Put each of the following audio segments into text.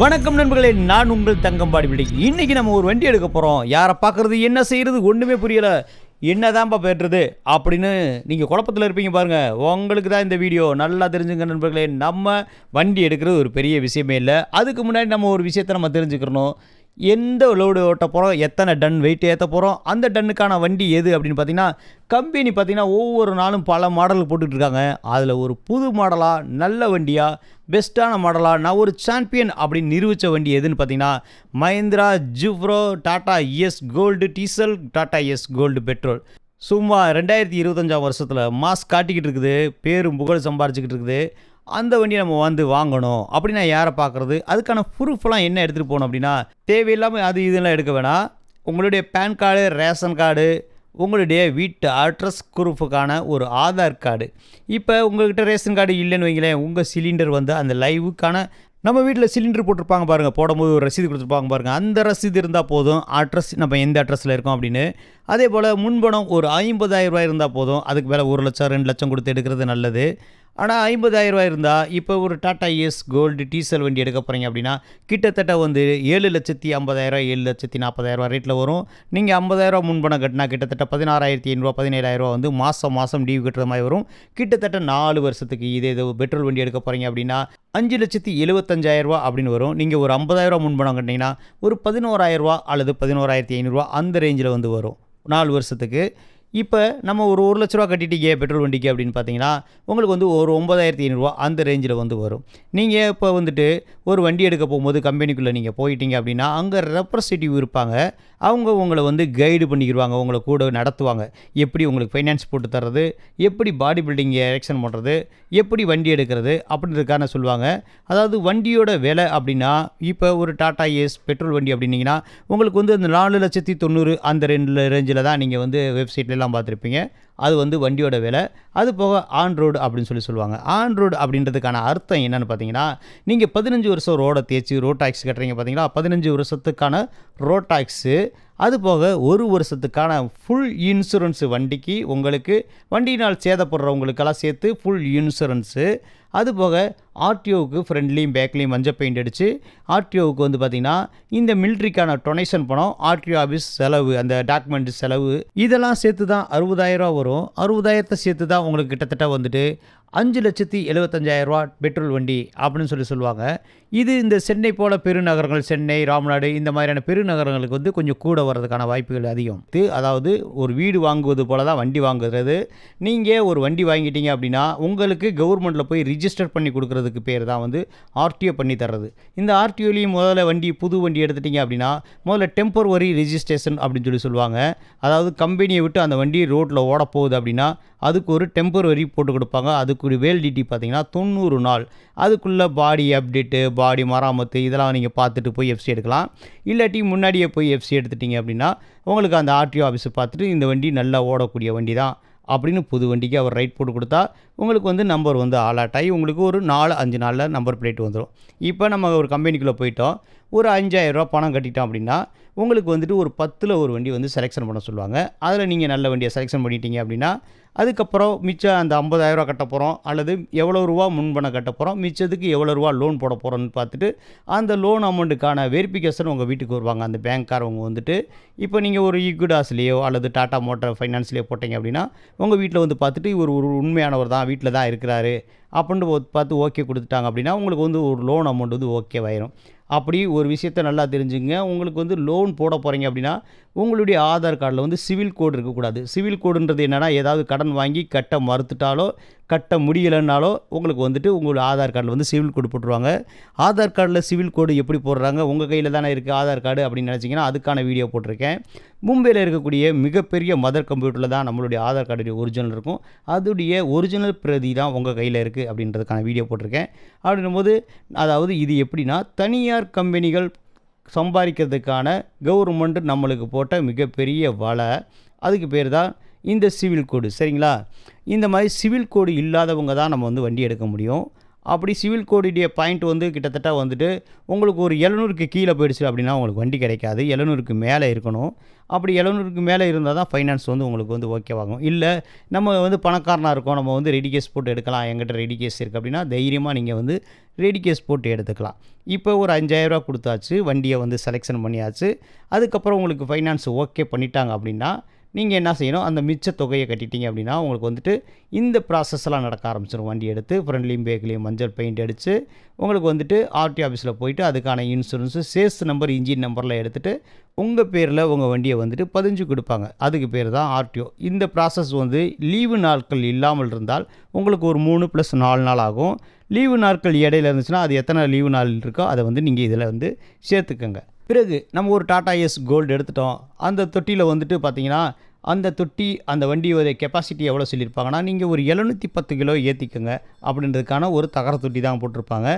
வணக்கம் நண்பர்களே நான் உங்கள் தங்கம்பாடி பிடி இன்னைக்கு நம்ம ஒரு வண்டி எடுக்க போகிறோம் யாரை பார்க்குறது என்ன செய்கிறது ஒன்றுமே புரியலை. என்னதான்ப்பா பெறுறது அப்படின்னு நீங்கள் குழப்பத்தில் இருப்பீங்க பாருங்கள் உங்களுக்கு தான் இந்த வீடியோ நல்லா தெரிஞ்சுங்க நண்பர்களே. நம்ம வண்டி எடுக்கிறது ஒரு பெரிய விஷயமே இல்லை. அதுக்கு முன்னாடி நம்ம ஒரு விஷயத்தை நம்ம தெரிஞ்சுக்கிறணும். எந்த லோடு ஓட்ட போகிறோம் எத்தனை டன் வெயிட் ஏற்ற போகிறோம் அந்த டன்னுக்கான வண்டி எது அப்படின்னு பார்த்தீங்கன்னா கம்பெனி பார்த்திங்கன்னா ஒவ்வொரு நாளும் பல மாடல் போட்டுட்ருக்காங்க அதில் ஒரு புது மாடலாக நல்ல வண்டியாக பெஸ்ட்டான மாடலாக நான் ஒரு சாம்பியன் அப்படின்னு நிரூபித்த வண்டி எதுன்னு பார்த்தீங்கன்னா Mahindra ஜிப்ரோ Tata Ace gold diesel Tata Ace gold petrol சும்மா ரெண்டாயிரத்தி இருபத்தஞ்சாம் வருஷத்தில் மாஸ் காட்டிக்கிட்டு இருக்குது பேரும் புகழ் சம்பாரிச்சிக்கிட்டு இருக்குது. அந்த வண்டியை நம்ம வந்து வாங்கணும். அப்படின்னா யாரை பார்க்குறது? அதுக்கான ப்ரூஃப்லாம் என்ன எடுத்துகிட்டு போகணும் அப்படின்னா தேவையில்லாமல் அது இதெல்லாம் எடுக்க வேணாம். உங்களுடைய பேன் கார்டு ரேஷன் கார்டு உங்களுடைய வீட்டு அட்ரஸ் ப்ரூஃபுக்கான ஒரு ஆதார் கார்டு இப்போ உங்கள்கிட்ட ரேஷன் கார்டு இல்லைன்னு வைங்களேன் உங்கள் சிலிண்டர் வந்து அந்த லைவுக்கான நம்ம வீட்டில் சிலிண்டர் போட்டிருப்பாங்க பாருங்கள் போடும்போது ஒரு ரசீது கொடுத்துருப்பாங்க பாருங்கள் அந்த ரசீது இருந்தால் போதும் அட்ரஸ் நம்ம எந்த அட்ரஸில் இருக்கோம் அப்படின்னு. அதே போல் முன்பணம் ஒரு ஐம்பதாயிரம் ரூபாய் இருந்தால் போதும் அதுக்கு மேலே ஒரு லட்சம் ரெண்டு லட்சம் கொடுத்து எடுக்கிறது நல்லது. ஆனால் ஐம்பதாயிரம் ரூபாய் இருந்தால் இப்போ ஒரு டாடா எஸ் கோல்டு டீசல் வண்டி எடுக்க போகிறீங்க அப்படின்னா கிட்டத்தட்ட வந்து ஏழு லட்சத்தி ஐம்பதாயிரம் ஏழு லட்சத்தி நாற்பதாயிரரூவா ரேட்டில் வரும். நீங்கள் ஐம்பதாயிரரூவா முன்பணம் கட்டினா கிட்டத்தட்ட பதினாறாயிரத்தி ஐநூறுரூவா பதினேழாயிரரூவா வந்து மாதம் மாதம் டியூ கட்டுற மாதிரி வரும். கிட்டத்தட்ட நாலு வருஷத்துக்கு இதே இது பெட்ரோல் வண்டி எடுக்க போகிறீங்க அப்படின்னா அஞ்சு லட்சத்தி எழுபத்தஞ்சாயிரரூவா அப்படின்னு வரும். நீங்கள் ஒரு ஐம்பதாயிரரூவா முன்பணம் கட்டினீங்கன்னா ஒரு பதினோராயிரரூவா அல்லது பதினோராயிரத்தி ஐநூறுரூவா அந்த ரேஞ்சில் வந்து வரும். நாலு வருஷத்துக்கு. இப்போ நம்ம ஒரு ஒரு லட்ச ரூபா கட்டிட்டீங்க பெட்ரோல் வண்டிக்கு அப்படின்னு பார்த்தீங்கன்னா உங்களுக்கு வந்து ஒரு ஒம்பதாயிரத்தி ஐநூறுரூவா அந்த ரேஞ்சில் வந்து வரும். நீங்கள் இப்போ வந்துட்டு ஒரு வண்டி எடுக்க போகும்போது கம்பெனிக்குள்ளே நீங்கள் போயிட்டீங்க அப்படின்னா அங்கே ரெப்ரஸன்டேட்டிவ் இருப்பாங்க. அவங்க உங்களை வந்து கைடு பண்ணிக்கிடுவாங்க உங்களை கூட நடத்துவாங்க. எப்படி உங்களுக்கு ஃபைனான்ஸ் போட்டு தர்றது எப்படி பாடி பில்டிங் எலெக்ஷன் பண்ணுறது எப்படி வண்டி எடுக்கிறது அப்படின்றதுக்கான சொல்லுவாங்க. அதாவது வண்டியோட விலை அப்படின்னா இப்போ ஒரு டாடா ஏஸ் பெட்ரோல் வண்டி அப்படின்னீங்கன்னா உங்களுக்கு வந்து அந்த நாலு லட்சத்தி தொண்ணூறு அந்த ரெண்டு ரேஞ்சில் தான் நீங்கள் வந்து வெப்சைட்லலாம் பார்த்துருப்பீங்க. அது வந்து வண்டியோட விலை அது போக ஆன் ரோடு அப்படின்னு சொல்லி சொல்லுவாங்க. ஆன் ரோடு அப்படின்றதுக்கான அர்த்தம் என்னென்னு பார்த்தீங்கன்னா நீங்கள் பதினஞ்சு வருஷம் ரோடை தேய்ச்சி ரோட் டாக்ஸ் கட்டுறீங்க பார்த்தீங்களா? பதினஞ்சு வருஷத்துக்கான ரோட் டாக்ஸு அது போக ஒரு வருஷத்துக்கான ஃபுல் இன்சூரன்ஸு வண்டிக்கு உங்களுக்கு வண்டியினால் சேதப்படுறவங்களுக்கெல்லாம் சேர்த்து ஃபுல் இன்சூரன்ஸு அது போக ஆர்டிஓவுக்கு ஃப்ரெண்ட்லேயும் பேக்லேயும் மஞ்சள் பெயிண்ட் அடித்து ஆர்டிஓவுக்கு வந்து பார்த்திங்கன்னா இந்த மிலிட்ரிக்கான டொனேஷன் பணம் ஆர்டிஓ ஆஃபீஸ் செலவு அந்த டாக்குமெண்ட் செலவு இதெல்லாம் சேர்த்து தான் அறுபதாயிரரூவா வரும். அறுபதாயிரத்தை சேர்த்து தான் உங்களுக்கு கிட்டத்தட்ட வந்துட்டு அஞ்சு லட்சத்தி எழுபத்தஞ்சாயிரரூவா பெட்ரோல் வண்டி அப்படின்னு சொல்லி சொல்லுவாங்க. இது இந்த சென்னை போல பெருநகரங்கள் சென்னை ராமநாடு இந்த மாதிரியான பெருநகரங்களுக்கு வந்து கொஞ்சம் கூட வர்றதுக்கான வாய்ப்புகள் அதிகம். இது அதாவது ஒரு வீடு வாங்குவது போல தான் வண்டி வாங்குறது. நீங்கள் ஒரு வண்டி வாங்கிட்டீங்க அப்படின்னா உங்களுக்கு கவர்மெண்ட்டில் போய் ரிஜிஸ்டர் பண்ணி கொடுக்குறதுக்கு பேர் தான் வந்து ஆர்டிஓ பண்ணி தர்றது. இந்த ஆர்டிஓலையும் முதல்ல வண்டி புது வண்டி எடுத்துட்டீங்க அப்படின்னா முதல்ல டெம்பரவரி ரிஜிஸ்ட்ரேஷன் அப்படின்னு சொல்லி சொல்லுவாங்க. அதாவது கம்பெனியை விட்டு அந்த வண்டி ரோட்டில் ஓட போகுது அப்படின்னா அதுக்கு ஒரு டெம்பரவரி போட்டு கொடுப்பாங்க. அதுக்கு ஒரு வேலிடிட்டி பார்த்தீங்கன்னா தொண்ணூறு நாள். அதுக்குள்ளே பாடி அப்டேட்டு பாடி மராமத்து இதெல்லாம் நீங்கள் பார்த்துட்டு போய் எஃப்சி எடுக்கலாம். இல்லாட்டி முன்னாடியே போய் எஃப்சி எடுத்துட்டீங்க அப்படின்னா உங்களுக்கு அந்த ஆர்டிஓ ஆஃபீஸை பார்த்துட்டு இந்த வண்டி நல்லா ஓடக்கூடிய வண்டி தான் அப்படின்னு புது வண்டிக்கு அவர் ரைட் போட்டு கொடுத்தா உங்களுக்கு வந்து நம்பர் வந்து ஆலாட் ஆகி உங்களுக்கு ஒரு நாலு அஞ்சு நாளில் நம்பர் பிளேட் வந்துடும் இப்போ நம்ம ஒரு கம்பெனிக்குள்ளே போயிட்டோம். ஒரு அஞ்சாயிரரூபா பணம் கட்டிட்டோம் அப்படின்னா உங்களுக்கு வந்துட்டு ஒரு பத்தில் ஒரு வண்டி வந்து செலெக்ஷன் பண்ண சொல்லுவாங்க. அதில் நீங்கள் நல்ல வண்டியை செலெக்ஷன் பண்ணிட்டீங்க அப்படின்னா அதுக்கப்புறம் மிச்சம் அந்த ஐம்பதாயிரரூவா கட்ட போகிறோம் அல்லது எவ்வளோ ரூபா முன்பணம் கட்ட போகிறோம் மிச்சத்துக்கு எவ்வளோ ரூபா லோன் போட போகிறோன்னு பார்த்துட்டு அந்த லோன் அமௌண்ட்டுக்கான வெரிஃபிகேஷன் உங்கள் வீட்டுக்கு வருவாங்க. அந்த பேங்க்காரவங்க வந்துட்டு இப்போ நீங்கள் ஒரு ஈக்குடாஸ்லேயோ அல்லது டாட்டா மோட்டார் ஃபைனான்ஸ்லேயோ போட்டீங்க அப்படின்னா உங்கள் வீட்டில் வந்து பார்த்துட்டு இவர் ஒரு உண்மையானவர் தான் வீட்டில் தான் இருக்கிறாரு. அப்படின்ட்டு பார்த்து ஓகே கொடுத்துட்டாங்க அப்படின்னா உங்களுக்கு வந்து ஒரு லோன் அமௌண்ட் வந்து ஓகேவாயிரும் அப்படி ஒரு விஷயத்த நல்லா தெரிஞ்சுங்க. உங்களுக்கு வந்து லோன் போட போகிறீங்க அப்படின்னா உங்களுடைய ஆதார் கார்டில் வந்து சிவில் கோடு இருக்கக்கூடாது. சிவில் கோடுன்றது என்னென்னா ஏதாவது கடன் வாங்கி கட்ட மறுத்துட்டாலோ கட்ட முடியலைன்னாலோ உங்களுக்கு வந்துட்டு உங்களோட ஆதார் கார்டில் வந்து சிவில் கோடு போட்டுருவாங்க. ஆதார் கார்டில் சிவில் கோடு எப்படி போடுறாங்க உங்கள் கையில் தானே இருக்குது ஆதார் கார்டு அப்படின்னு நினச்சிங்கன்னா அதுக்கான வீடியோ போட்டிருக்கேன். மும்பையில் இருக்கக்கூடிய மிகப்பெரிய மதர் கம்ப்யூட்டரில் தான் நம்மளுடைய ஆதார் கார்டுடைய ஒரிஜினல் இருக்கும். அதுடைய ஒரிஜினல் பிரதி தான் உங்கள் கையில் இருக்குது அப்படின்றதுக்கான வீடியோ போட்டிருக்கேன். அப்படின்னும் போது அதாவது இது எப்படின்னா தனியார் கம்பெனிகள் சம்பாதிக்கிறதுக்கான கவர்மெண்ட் நம்மளுக்கு போட்ட மிகப்பெரிய வலை. அதுக்கு பேர் தான் இந்த சிவில் கோடு சரிங்களா? இந்த மாதிரி சிவில் கோடு இல்லாதவங்க தான் நம்ம வந்து வண்டி எடுக்க முடியும். அப்படி சிவில் கோடுடைய பாயிண்ட் வந்து கிட்டத்தட்ட வந்துட்டு உங்களுக்கு ஒரு எழுநூறுக்கு கீழே போயிடுச்சு அப்படின்னா உங்களுக்கு வண்டி கிடைக்காது. எழுநூறுக்கு மேலே இருக்கணும். அப்படி எழுநூறுக்கு மேலே இருந்தால் தான் ஃபைனான்ஸ் வந்து உங்களுக்கு வந்து ஓகேவாகும் இல்லை நம்ம வந்து பணக்காரனாக இருக்கோம். நம்ம வந்து ரெடி கேஸ் போட்டு எடுக்கலாம். எங்கிட்ட ரெடி கேஸ் இருக்குது அப்படின்னா தைரியமாக நீங்கள் வந்து ரெடி கேஸ் போட்டு எடுத்துக்கலாம். இப்போ ஒரு அஞ்சாயிரரூவா கொடுத்தாச்சு. வண்டியை வந்து செலெக்ஷன் பண்ணியாச்சு. அதுக்கப்புறம் உங்களுக்கு ஃபைனான்ஸ் ஓகே பண்ணிட்டாங்க அப்படின்னா நீங்கள் என்ன செய்யணும்? அந்த மிச்ச தொகையை கட்டிட்டீங்க அப்படின்னா உங்களுக்கு வந்துட்டு இந்த ப்ராசஸ்லாம் நடக்க ஆரம்பிச்சிடும் வண்டி எடுத்து ஃப்ரண்ட்லேயும் பேக்லேயும் மஞ்சள் பெயிண்ட் அடித்து உங்களுக்கு வந்துட்டு ஆர்டி ஆஃபீஸில் போயிட்டு அதுக்கான இன்சூரன்ஸு சேஸ் நம்பர் இன்ஜின் நம்பரில் எடுத்துகிட்டு உங்கள் பேரில் உங்கள் வண்டியை வந்துட்டு பதிஞ்சு கொடுப்பாங்க. அதுக்கு பேர் தான் ஆர்டிஓ இந்த ப்ராசஸ் வந்து லீவு நாட்கள் இல்லாமல் இருந்தால் உங்களுக்கு ஒரு மூணு ப்ளஸ் நாலு நாள் ஆகும். லீவு நாட்கள் இடையில இருந்துச்சுன்னா அது எத்தனை லீவு நாள் இருக்கோ அதை வந்து நீங்கள் இதில் வந்து சேர்த்துக்கோங்க. பிறகு நம்ம ஒரு டாடா எஸ் கோல்டு எடுத்துட்டோம். அந்த தொட்டியில் வந்துட்டு பார்த்தீங்கன்னா அந்த தொட்டி அந்த வண்டியோட கெப்பாசிட்டி எவ்வளோ சொல்லியிருப்பாங்கன்னா நீங்கள் ஒரு எழுநூற்றி பத்து கிலோ ஏற்றிக்கோங்க அப்படின்றதுக்கான ஒரு தகர தொட்டி தான் போட்டிருப்பாங்க.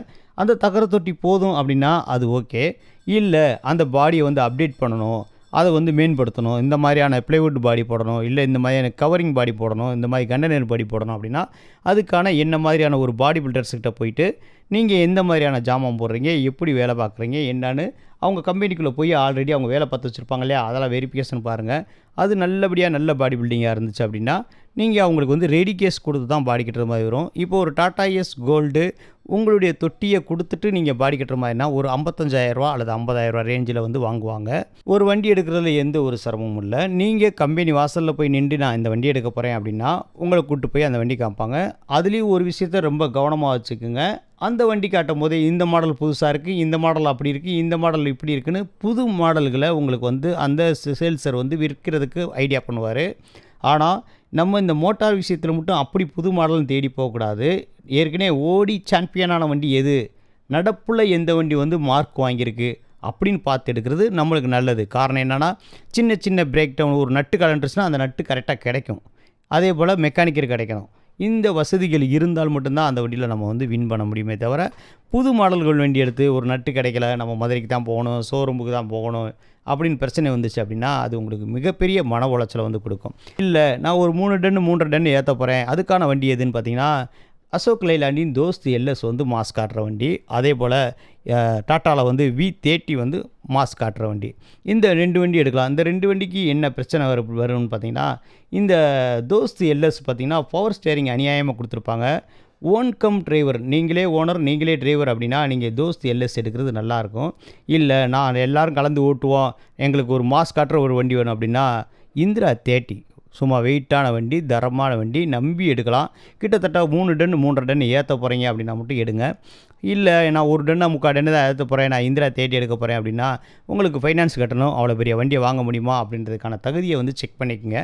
அந்த தகர தொட்டி போதும் அப்படின்னா அது ஓகே. இல்லை அந்த பாடியை வந்து அப்டேட் பண்ணணும் அதை வந்து மேம்படுத்தணும். இந்த மாதிரியான ப்ளைவுட் பாடி போடணும் இல்லை இந்த மாதிரியான கவரிங் பாடி போடணும் இந்த மாதிரி கண்டனர் பாடி போடணும் அப்படின்னா அதுக்கான என்ன மாதிரியான ஒரு பாடி பில்டர்ஸ்கிட்ட போயிட்டு நீங்கள் எந்த மாதிரியான ஜாமான் போடுறீங்க எப்படி வேலை பார்க்குறீங்க என்னன்னு அவங்க கம்பெனிக்குள்ளே போய் ஆல்ரெடி அவங்க வேலை பார்த்து வச்சுருப்பாங்க இல்லையா? அதெல்லாம் வெரிஃபிகேஷன் பாருங்கள் அது நல்லபடியாக நல்ல பாடி பில்டிங்காக இருந்துச்சு அப்படின்னா நீங்கள் அவங்களுக்கு வந்து ரெடி கேஸ் கொடுத்து தான் பாடி கட்டுற மாதிரி வரும். இப்போ ஒரு டாடா எஸ் கோல்டு உங்களுடைய தொட்டியை கொடுத்துட்டு நீங்கள் பாடி கட்டுற மாதிரினா ஒரு ஐம்பத்தஞ்சாயிரரூவா அல்லது ஐம்பதாயிரரூவா ரேஞ்சில் வந்து வாங்குவாங்க. ஒரு வண்டி எடுக்கிறதுல எந்த ஒரு சிரமமும் இல்லை. நீங்கள் கம்பெனி வாசலில் போய் நின்று நான் இந்த வண்டி எடுக்க போகிறேன் அப்படின்னா உங்களை கூப்பிட்டு போய் அந்த வண்டி காமிப்பாங்க. அதுலேயும் ஒரு விஷயத்த ரொம்ப கவனமாக வச்சுக்கோங்க. அந்த வண்டி காட்டும் போது இந்த மாடல் புதுசாக இருக்குது இந்த மாடல் அப்படி இருக்குது இந்த மாடல் இப்படி இருக்குன்னு புது மாடல்களை உங்களுக்கு வந்து அந்த சேல்ஸர் வந்து விற்கிறதுக்கு ஐடியா பண்ணுவார். ஆனால் நம்ம இந்த மோட்டார் விஷயத்தில் மட்டும் அப்படி புது மாடல்னு தேடி போகக்கூடாது ஏற்கனவே ஓடி சாம்பியனான வண்டி எது? நடப்பில் எந்த வண்டி வந்து மார்க் வாங்கியிருக்கு? அப்படின்னு பார்த்து எடுக்கிறது நம்மளுக்கு நல்லது. காரணம் என்னென்னா சின்ன சின்ன பிரேக் டவுன் ஒரு நட்டு கலண்டுச்சுன்னா அந்த நட்டு கரெக்டாக கிடைக்கும். அதே போல் மெக்கானிக்கர் கிடைக்கணும். இந்த வசதிகள் இருந்தால் மட்டும்தான் அந்த வண்டியில் நம்ம வந்து வின் பண்ண முடியுமே தவிர புது மாடல்கள் வண்டி எடுத்து ஒரு நட்டு கிடைக்கல நம்ம மதுரைக்கு தான் போகணும் ஷோரூமுக்கு தான் போகணும் அப்படின்னு பிரச்சனை வந்துச்சு அப்படின்னா அது உங்களுக்கு மிகப்பெரிய மன உளைச்சலை வந்து கொடுக்கும். இல்லை நான் ஒரு மூணு டன் மூன்றரை டன் ஏற்ற போகிறேன் அதுக்கான வண்டி எதுன்னு பார்த்தீங்கன்னா அசோக் லைலாண்டின் தோஸ்த் எல்எஸ் வந்து மாஸ் காட்டுற வண்டி அதே போல் டாட்டாவில் வந்து வி தேர்ட்டி வந்து மாஸ் காட்டுற வண்டி. இந்த ரெண்டு வண்டி எடுக்கலாம். இந்த ரெண்டு வண்டிக்கு என்ன பிரச்சனை வரு வரும்னு பார்த்தீங்கன்னா இந்த தோஸ்த் எல்எஸ் பார்த்தீங்கன்னா பவர் ஸ்டேரிங் அநியாயமாக கொடுத்துருப்பாங்க. ஓன் கம் டிரைவர் நீங்களே ஓனர் நீங்களே டிரைவர் அப்படின்னா நீங்கள் தோஸ்த் எல்எஸ் எடுக்கிறது நல்லாயிருக்கும் இல்லை நான் எல்லோரும் கலந்து ஓட்டுவோம் எங்களுக்கு ஒரு மாஸ் காட்டுற ஒரு வண்டி வேணும் அப்படின்னா இந்திரா தேர்ட்டி சும்மா வெயிட்டான வண்டி தரமான வண்டி நம்பி எடுக்கலாம். கிட்டத்தட்ட மூணு டன் மூன்றரை டன் ஏற்ற போகிறீங்க அப்படின்னா மட்டும் எடுங்க. இல்லை நான் ஒரு டன்னா முக்கால் டன்னு தான் ஏற்ற போகிறேன் நான் இந்திரா தேடி எடுக்க போகிறேன் அப்படின்னா உங்களுக்கு ஃபைனான்ஸ் கட்டணும். அவ்வளோ பெரிய வண்டியை வாங்க முடியுமா அப்படின்றதுக்கான தகுதியை வந்து செக் பண்ணிக்கோங்க.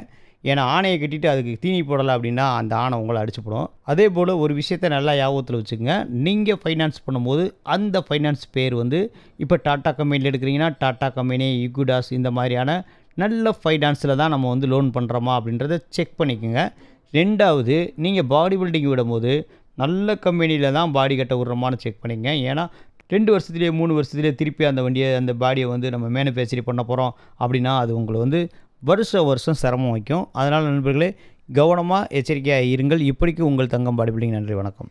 ஏன்னா ஆணையை கட்டிட்டு அதுக்கு தீனி போடலை அப்படின்னா அந்த ஆணை உங்களை அடிச்சுப்படும். அதே போல் ஒரு விஷயத்தை நல்லா ஞாபகத்தில் வச்சுக்கோங்க. நீங்கள் ஃபைனான்ஸ் பண்ணும்போது அந்த ஃபைனான்ஸ் பேர் வந்து இப்போ டாட்டா கம்பெனியில் எடுக்கிறீங்கன்னா டாட்டா கம்பெனி ஈக்குடாஸ் இந்த மாதிரியான நல்ல ஃபைனான்ஸில் தான் நம்ம வந்து லோன் பண்ணுறோமா அப்படின்றத செக் பண்ணிக்கோங்க. ரெண்டாவது நீங்கள் பாடி பில்டிங் விடும்போது நல்ல கம்பெனியில் தான் பாடி கட்ட விட்றோமான்னு செக் பண்ணிக்கங்க. ஏன்னா ரெண்டு வருஷத்துலேயே மூணு வருஷத்துலேயே திருப்பி அந்த வண்டியை அந்த பாடியை வந்து நம்ம மேனுஃபேக்சரி பண்ண போகிறோம் அப்படின்னா அது உங்களை வந்து வருஷ வருஷம் சிரமம் வைக்கும். அதனால் நண்பர்களே கவனமாக எச்சரிக்கையாக இருங்கள். இப்படிக்கு உங்கள் தங்கம் பாடி பில்டிங் நன்றி வணக்கம்.